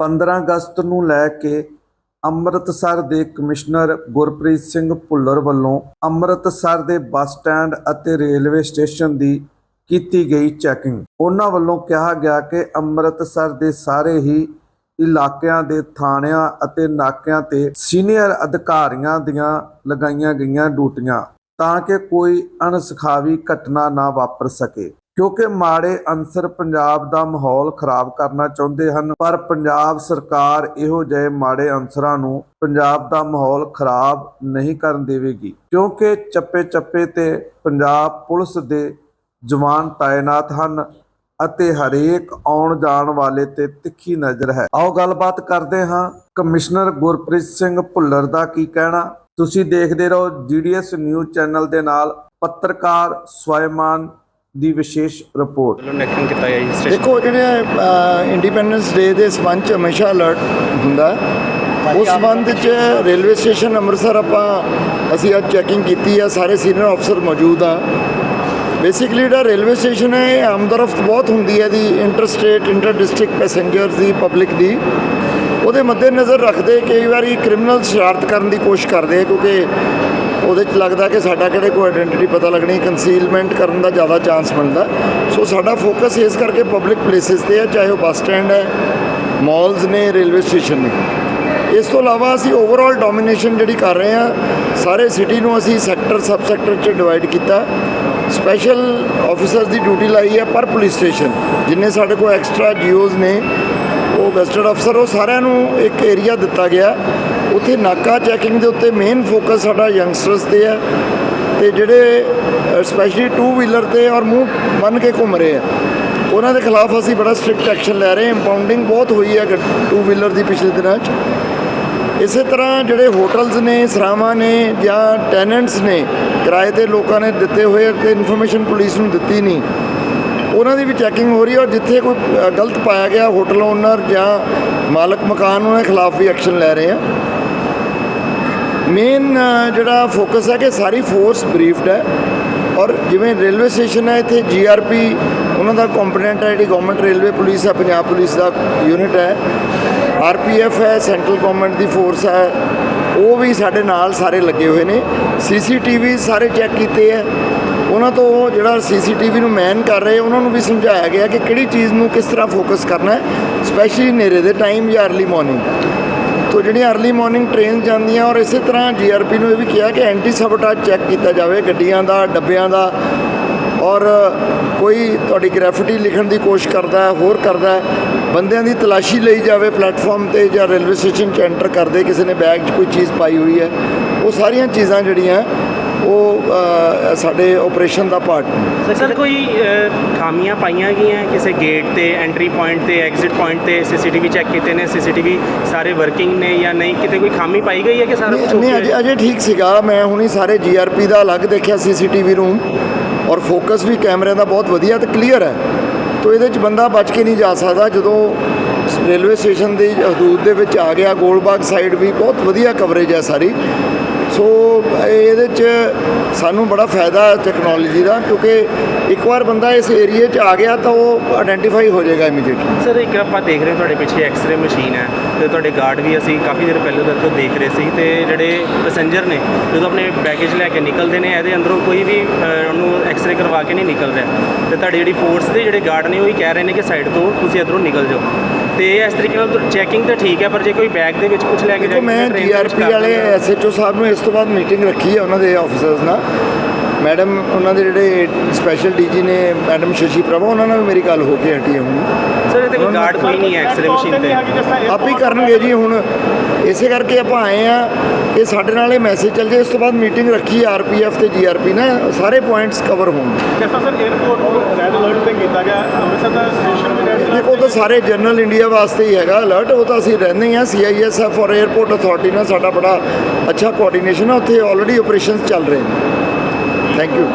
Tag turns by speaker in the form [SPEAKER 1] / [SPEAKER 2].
[SPEAKER 1] 15 ਅਗਸਤ ਨੂੰ ਲੈ ਕੇ ਅੰਮ੍ਰਿਤਸਰ ਦੇ ਕਮਿਸ਼ਨਰ ਗੁਰਪ੍ਰੀਤ ਸਿੰਘ ਭੁੱਲਰ ਵੱਲੋਂ ਅੰਮ੍ਰਿਤਸਰ ਦੇ ਬੱਸ ਸਟੈਂਡ ਅਤੇ ਰੇਲਵੇ ਸਟੇਸ਼ਨ ਦੀ ਕੀਤੀ ਗਈ ਚੈਕਿੰਗ। ਉਹਨਾਂ ਵੱਲੋਂ ਕਿਹਾ ਗਿਆ ਕਿ ਅੰਮ੍ਰਿਤਸਰ ਦੇ ਸਾਰੇ ਹੀ ਇਲਾਕਿਆਂ ਦੇ ਥਾਣਿਆਂ ਅਤੇ ਨਾਕਿਆਂ ਤੇ ਸੀਨੀਅਰ ਅਧਿਕਾਰੀਆਂ ਦੀਆਂ ਲਗਾਈਆਂ ਗਈਆਂ ਡਿਊਟੀਆਂ ਤਾਂ ਕਿ ਕੋਈ ਅਣਸਖਾਵੀ ਘਟਨਾ ਨਾ ਵਾਪਰ ਸਕੇ। ਕਿਉਂਕਿ ਮਾੜੇ ਅਨਸਰ ਪੰਜਾਬ ਦਾ ਮਾਹੌਲ ਖਰਾਬ ਕਰਨਾ ਚਾਹੁੰਦੇ ਹਨ, ਪਰ ਪੰਜਾਬ ਸਰਕਾਰ ਇਹੋ ਜਿਹੇ ਮਾੜੇ ਅਨਸਰਾਂ ਨੂੰ ਪੰਜਾਬ ਦਾ ਮਾਹੌਲ ਖਰਾਬ ਨਹੀਂ ਕਰਨ ਦੇਵੇਗੀ। ਕਿਉਂਕਿ ਚੱਪੇ ਚੱਪੇ ਤੇ ਪੰਜਾਬ ਪੁਲਿਸ ਦੇ ਜਵਾਨ ਤਾਇਨਾਤ ਹਨ ਅਤੇ ਹਰੇਕ ਆਉਣ ਜਾਣ ਵਾਲੇ ਤੇ ਤਿੱਖੀ ਨਜ਼ਰ ਹੈ। ਆਓ ਗੱਲਬਾਤ ਕਰਦੇ ਹਾਂ ਕਮਿਸ਼ਨਰ ਗੁਰਪ੍ਰੀਤ ਸਿੰਘ ਭੁੱਲਰ ਦਾ ਕੀ ਕਹਿਣਾ। ਤੁਸੀਂ ਦੇਖਦੇ ਰਹੋ ਜੀਡੀਐਸ ਨਿਊਜ਼ ਚੈਨਲ ਦੇ ਨਾਲ ਪੱਤਰਕਾਰ ਸਵੈਮਾਨ ਦੀ ਵਿਸ਼ੇਸ਼ ਰਿਪੋਰਟ।
[SPEAKER 2] ਵੱਲੋਂ ਕੀਤਾ ਗਿਆ ਜੀ ਸਟੇਸ਼ਨ
[SPEAKER 3] ਦੇਖੋ ਜਿਹੜੇ ਇੰਡੀਪੈਂਡੈਂਸ ਡੇ ਦੇ ਸਬੰਧ ਚ ਹਮੇਸ਼ਾ ਅਲਰਟ ਹੁੰਦਾ। ਉਸ ਸੰਬੰਧ ਚ ਰੇਲਵੇ ਸਟੇਸ਼ਨ ਅੰਮ੍ਰਿਤਸਰ ਆਪਾਂ ਅਸੀਂ ਅੱਜ ਚੈਕਿੰਗ ਕੀਤੀ ਆ ਸਾਰੇ ਸੀਨੀਅਰ ਅਫਸਰ ਮੌਜੂਦ ਆ। ਬੇਸਿਕਲੀ ਜਿਹੜਾ ਰੇਲਵੇ ਸਟੇਸ਼ਨ ਹੈ ਇਹ ਆਮਦਰਫਤ ਬਹੁਤ ਹੁੰਦੀ ਹੈ ਦੀ inter state inter district passengers ਦੀ ਪਬਲਿਕ ਦੀ। ਉਹਦੇ ਮੱਦੇ ਨਜ਼ਰ ਰੱਖਦੇ ਕਈ ਵਾਰੀ ਕ੍ਰਿਮੀਨਲ ਸ਼ਰਾਰਤ ਕਰਨ ਦੀ ਕੋਸ਼ਿਸ਼ ਕਰਦੇ ਆ ਕਿਉਂਕਿ ਉਹਦੇ 'ਚ ਲੱਗਦਾ ਕਿ ਸਾਡਾ ਕਿਹੜੇ ਕੋਈ ਆਇਡੈਂਟੀਟੀ ਪਤਾ ਲੱਗਣੀ ਕੰਸੀਲਮੈਂਟ ਕਰਨ ਦਾ ਜ਼ਿਆਦਾ ਚਾਂਸ ਮਿਲਦਾ। ਸੋ ਸਾਡਾ ਫੋਕਸ ਇਸ ਕਰਕੇ ਪਬਲਿਕ ਪਲੇਸਿਸ ਤੇ ਹੈ, ਚਾਹੇ ਉਹ ਬੱਸ ਸਟੈਂਡ ਹੈ ਮਾਲਸ ਨੇ ਰੇਲਵੇ ਸਟੇਸ਼ਨ ਨੇ। ਇਸ ਤੋਂ ਇਲਾਵਾ ਅਸੀਂ ਓਵਰਆਲ ਡੋਮੀਨੇਸ਼ਨ ਜਿਹੜੀ ਕਰ ਰਹੇ ਹਾਂ, ਸਾਰੇ ਸਿਟੀ ਨੂੰ ਅਸੀਂ ਸੈਕਟਰ ਸਬ ਸੈਕਟਰ 'ਚ ਡਿਵਾਈਡ ਕੀਤਾ। ਸਪੈਸ਼ਲ ਆਫੀਸਰਸ ਦੀ ਡਿਊਟੀ ਲਾਈ ਹੈ ਪਰ ਪੁਲਿਸ ਸਟੇਸ਼ਨ ਜਿੰਨੇ ਸਾਡੇ ਕੋਲ ਐਕਸਟਰਾ ਜੀਓਜ਼ ਨੇ, ਉਹ ਗਸਟਡ ਅਫਸਰ ਉਹ ਸਾਰਿਆਂ ਨੂੰ ਇੱਕ ਏਰੀਆ ਦਿੱਤਾ ਗਿਆ। ਉੱਥੇ ਨਾਕਾ ਚੈਕਿੰਗ ਦੇ ਉੱਤੇ ਮੇਨ ਫੋਕਸ ਸਾਡਾ ਯੰਗਸਟਰਸ ਤੇ ਹੈ ਤੇ ਜਿਹੜੇ ਸਪੈਸ਼ਲੀ ਟੂ ਵੀਲਰ ਤੇ ਔਰ ਮੂੰਹ ਬੰਨ ਕੇ ਘੁੰਮ ਰਹੇ ਆ। ਉਹਨਾਂ ਦੇ ਖਿਲਾਫ ਅਸੀਂ ਬੜਾ ਸਟ੍ਰਿਕਟ ਐਕਸ਼ਨ ਲੈ ਰਹੇ ਹਾਂ। ਇੰਪਾਊਂਡਿੰਗ ਬਹੁਤ ਹੋਈ ਹੈ ਟੂ ਵੀਲਰ ਦੀ ਪਿਛਲੇ ਦਿਨਾਂ 'ਚ। ਇਸੇ ਤਰ੍ਹਾਂ ਜਿਹੜੇ ਹੋਟਲਸ ਨੇ, ਸਰਾਵਾਂ ਨੇ ਜਾਂ ਟੈਨੈਂਟਸ ਨੇ, ਕਿਰਾਏ ਤੇ ਲੋਕਾਂ ਨੇ ਦਿੱਤੇ ਹੋਏ ਤੇ ਇਨਫੋਰਮੇਸ਼ਨ ਪੁਲਿਸ ਨੂੰ ਦਿੱਤੀ ਨਹੀਂ। ਉਹਨਾਂ ਦੀ ਵੀ ਚੈਕਿੰਗ ਹੋ ਰਹੀ ਹੈ ਔਰ ਜਿੱਥੇ ਕੋਈ ਗਲਤ ਪਾਇਆ ਗਿਆ ਹੋਟਲ ਓਨਰ ਜਾਂ ਮਾਲਕ ਮਕਾਨ, ਉਹਨਾਂ ਦੇ ਖਿਲਾਫ ਵੀ ਐਕਸ਼ਨ ਲੈ ਰਹੇ ਆ। ਮੇਨ ਜਿਹੜਾ ਫੋਕਸ ਹੈ ਕਿ ਸਾਰੀ ਫੋਰਸ ਬਰੀਫਡ ਹੈ। ਔਰ ਜਿਵੇਂ ਰੇਲਵੇ ਸਟੇਸ਼ਨ ਹੈ, ਇੱਥੇ ਜੀਆਰਪੀ ਉਹਨਾਂ ਦਾ ਕੰਪੋਨੈਂਟ ਹੈ, ਜਿਹੜੀ ਗਵਰਨਮੈਂਟ ਰੇਲਵੇ ਪੁਲਿਸ ਹੈ, ਪੰਜਾਬ ਪੁਲਿਸ ਦਾ ਯੂਨਿਟ ਹੈ। ਆਰਪੀਐਫ ਹੈ ਸੈਂਟਰਲ ਗਵਰਨਮੈਂਟ ਦੀ ਫੋਰਸ ਹੈ। ਉਹ ਵੀ ਸਾਡੇ ਨਾਲ ਸਾਰੇ ਲੱਗੇ ਹੋਏ ਨੇ। ਸੀਸੀਟੀਵੀ ਸਾਰੇ ਚੈੱਕ ਕੀਤੇ ਹੈ। ਉਹਨਾਂ ਤੋਂ ਜਿਹੜਾ ਸੀਸੀਟੀਵੀ ਨੂੰ ਮੈਨ ਕਰ ਰਹੇ, ਉਹਨਾਂ ਨੂੰ ਵੀ ਸਮਝਾਇਆ ਗਿਆ ਕਿ ਕਿਹੜੀ ਚੀਜ਼ ਨੂੰ ਕਿਸ ਤਰ੍ਹਾਂ ਫੋਕਸ ਕਰਨਾ ਹੈ ਸਪੈਸ਼ਲੀ ਨੇਰੇ ਦੇ ਟਾਈਮ ਜਾਂ अर्ਲੀ ਮਾਰਨਿੰਗ ਤੋ ਜਿਹੜੀਆਂ अर्ਲੀ ਮਾਰਨਿੰਗ ਟ੍ਰੇਨ ਜਾਂਦੀਆਂ ਔਰ ਇਸੇ ਤਰ੍ਹਾਂ ਜੀਆਰਪੀ ਨੂੰ ਇਹ ਵੀ ਕਿਹਾ ਕਿ ਐਂਟੀ ਸਬਟਾਜ ਚੈੱਕ ਕੀਤਾ ਜਾਵੇ ਗੱਡੀਆਂ ਦਾ, ਡੱਬਿਆਂ ਦਾ ਔਰ ਕੋਈ ਤੁਹਾਡੀ ਗ੍ਰੈਫਿਟੀ ਲਿਖਣ ਦੀ ਕੋਸ਼ਿਸ਼ ਕਰਦਾ ਹੈ ਹੋਰ ਕਰਦਾ ਹੈ ਬੰਦਿਆਂ ਦੀ ਤਲਾਸ਼ੀ ਲਈ ਜਾਵੇ ਪਲੇਟਫਾਰਮ ਤੇ ਜਾਂ ਰੇਲਵੇ ਸਟੇਸ਼ਨ 'ਚ ਐਂਟਰ ਕਰਦੇ, ਕਿਸੇ ਨੇ ਬੈਗ 'ਚ ਕੋਈ ਚੀਜ਼ ਪਾਈ ਹੋਈ ਹੈ, ਉਹ ਸਾਰੀਆਂ ਚੀਜ਼ਾਂ ਜਿਹੜੀਆਂ ਉਹ ਅ, ਸਾਡੇ ਆਪਰੇਸ਼ਨ ਦਾ ਪਾਰਟ
[SPEAKER 2] ਸਰ ਕੋਈ ਖਾਮੀਆਂ ਪਾਈਆਂ ਗਈਆਂ ਕਿਸੇ ਗੇਟ ਤੇ ਐਂਟਰੀ ਪੁਆਇੰਟ ਤੇ ਐਗਜ਼ਿਟ ਪੁਆਇੰਟ ਤੇ ਸੀਸੀਟੀਵੀ ਚੈੱਕ ਕੀਤੇ ਨੇ ਸੀਸੀਟੀਵੀ ਸਾਰੇ ਵਰਕਿੰਗ ਨੇ ਜਾਂ ਨਹੀਂ? ਕਿਤੇ ਕੋਈ ਖਾਮੀ ਪਾਈ ਗਈ ਹੈ ਕਿ ਸਾਰਾ ਕੁਝ
[SPEAKER 3] ਨਹੀਂ ਅਜੇ ਅਜੇ ਠੀਕ ਸੀਗਾ। ਮੈਂ ਹੁਣੀ ਸਾਰੇ ਜੀਆਰਪੀ ਦਾ ਅਲੱਗ ਦੇਖਿਆ ਸੀਸੀਟੀਵੀ ਰੂਮ ਔਰ ਫੋਕਸ ਵੀ ਕੈਮਰਿਆਂ ਦਾ ਬਹੁਤ ਵਧੀਆ ਤੇ ਕਲੀਅਰ ਹੈ। ਤੋ ਇਹਦੇ 'ਚ ਬੰਦਾ ਬਚ ਕੇ ਨਹੀਂ ਜਾ ਸਕਦਾ। ਜਦੋਂ ਰੇਲਵੇ ਸਟੇਸ਼ਨ ਦੀ ਹਦੂਦ ਦੇ ਵਿੱਚ ਆ ਗਿਆ ਗੋਲਬਾਗ ਸਾਈਡ ਵੀ ਬਹੁਤ ਵਧੀਆ ਕਵਰੇਜ ਹੈ ਸਾਰੀ। ਸੋ ਇਹਦੇ 'ਚ ਸਾਨੂੰ ਬੜਾ ਫਾਇਦਾ ਹੈ ਟੈਕਨੋਲੋਜੀ ਦਾ, ਕਿਉਂਕਿ ਇੱਕ ਵਾਰ ਬੰਦਾ ਇਸ ਏਰੀਏ 'ਚ ਆ ਗਿਆ ਤਾਂ ਉਹ ਆਇਡੈਂਟੀਫਾਈ ਹੋ ਜਾਏਗਾ ਇਮੀਡੀਏਟਲੀ
[SPEAKER 2] ਸਰ, ਇੱਕ ਆਪਾਂ ਦੇਖ ਰਹੇ ਤੁਹਾਡੇ ਪਿੱਛੇ ਐਕਸ-ਰੇ ਮਸ਼ੀਨ ਹੈ ਤੇ ਤੁਹਾਡੇ ਗਾਰਡ ਵੀ ਅਸੀਂ ਕਾਫੀ ਦੇਰ ਪਹਿਲਾਂ ਤੋਂ ਇੱਥੋਂ ਦੇਖ ਰਹੇ ਸੀ ਤੇ ਜਿਹੜੇ ਪੈਸੇਂਜਰ ਨੇ, ਜਦੋਂ ਆਪਣੇ ਬੈਗੇਜ ਲੈ ਕੇ ਨਿਕਲਦੇ ਨੇ, ਇਹਦੇ ਅੰਦਰੋਂ ਕੋਈ ਵੀ ਉਹਨੂੰ ਐਕਸ-ਰੇ ਕਰਵਾ ਕੇ ਨਹੀਂ ਨਿਕਲ ਰਿਹਾ ਤੇ ਤੁਹਾਡੀ ਜਿਹੜੀ ਫੋਰਸ ਦੇ ਜਿਹੜੇ ਗਾਰਡ ਨੇ, ਉਹ ਹੀ ਕਹਿ ਰਹੇ ਨੇ ਕਿ ਸਾਈਡ ਤੋਂ ਤੁਸੀਂ ਇੱਧਰੋਂ ਨਿਕਲ ਜਾਓ। ਤੇ ਇਸ ਤਰੀਕੇ ਨਾਲ ਚੈਕਿੰਗ ਤਾਂ ਠੀਕ ਹੈ ਪਰ ਜੇ ਕੋਈ ਬੈਗ ਦੇ ਵਿੱਚ ਕੁਝ ਲੈ ਕੇ
[SPEAKER 3] ਦੇਖੋ ਮੈਂ ਜੀਆਰਪੀ ਵਾਲੇ। ਐਸਐਚਓ ਸਾਹਿਬ ਨੂੰ ਇਸ ਤੋਂ ਬਾਅਦ ਮੀਟਿੰਗ ਰੱਖੀ ਹੈ ਉਹਨਾਂ ਦੇ ਆਫੀਸਰਸ ਨਾਲ ਮੈਡਮ ਉਹਨਾਂ ਦੇ ਜਿਹੜੇ ਸਪੈਸ਼ਲ ਡੀਜੀ ਨੇ ਮੈਡਮ ਸ਼ਸ਼ੀ ਪ੍ਰਭਾ ਉਹਨਾਂ ਨਾਲ ਵੀ ਮੇਰੀ ਗੱਲ ਹੋ ਕੇ ਹਟੀ ਹੈ ਹੁਣ
[SPEAKER 2] ਸਰ ਇਹਦੇ ਕੋਈ ਗਾਰਡ ਕੋਈ ਨਹੀਂ ਹੈ ਐਕਸਰੇ ਮਸ਼ੀਨ ਤੇ।
[SPEAKER 3] ਆਪ ਹੀ ਕਰਨਗੇ ਜੀ ਹੁਣ। ਇਸੇ ਕਰਕੇ ਆਪਾਂ ਆਏ ਆ ਇਹ ਸਾਡੇ ਨਾਲ ਇਹ ਮੈਸੇਜ ਚੱਲ ਜੇ। ਇਸ ਤੋਂ ਬਾਅਦ ਮੀਟਿੰਗ ਰੱਖੀ ਆਰਪੀਐਫ ਤੇ ਜੀਆਰਪੀ ਨਾ। ਸਾਰੇ ਪੁਆਇੰਟਸ ਕਵਰ ਹੋਣਗੇ
[SPEAKER 4] ਕਿਸਾ ਸਰ 에어ਪੋਰਟ ਰੈਡ ਕੀਤਾ ਗਿਆ। ਅੰਮ੍ਰਿਤਸਰ
[SPEAKER 3] ਤਾਂ ਸਾਰੇ ਜਨਰਲ ਇੰਡੀਆ ਵਾਸਤੇ ਹੀ ਹੈਗਾ ਅਲਰਟ ਉਹ ਤਾਂ ਅਸੀਂ ਰਹਿੰਦੇ ਆ ਸੀਆਈਐਸਐਫ ਔਰ 에어ਪੋਰਟ ਅਥਾਰਟੀ ਨਾਲ ਸਾਡਾ ਬੜਾ ਅੱਛਾ ਕੋਆਰਡੀਨੇਸ਼ਨ ਹੈ ਉੱਥੇ ਆਲਰੇਡੀ ਆਪਰੇਸ਼ਨਸ ਚੱਲ ਰਹੇ ਨੇ। Thank you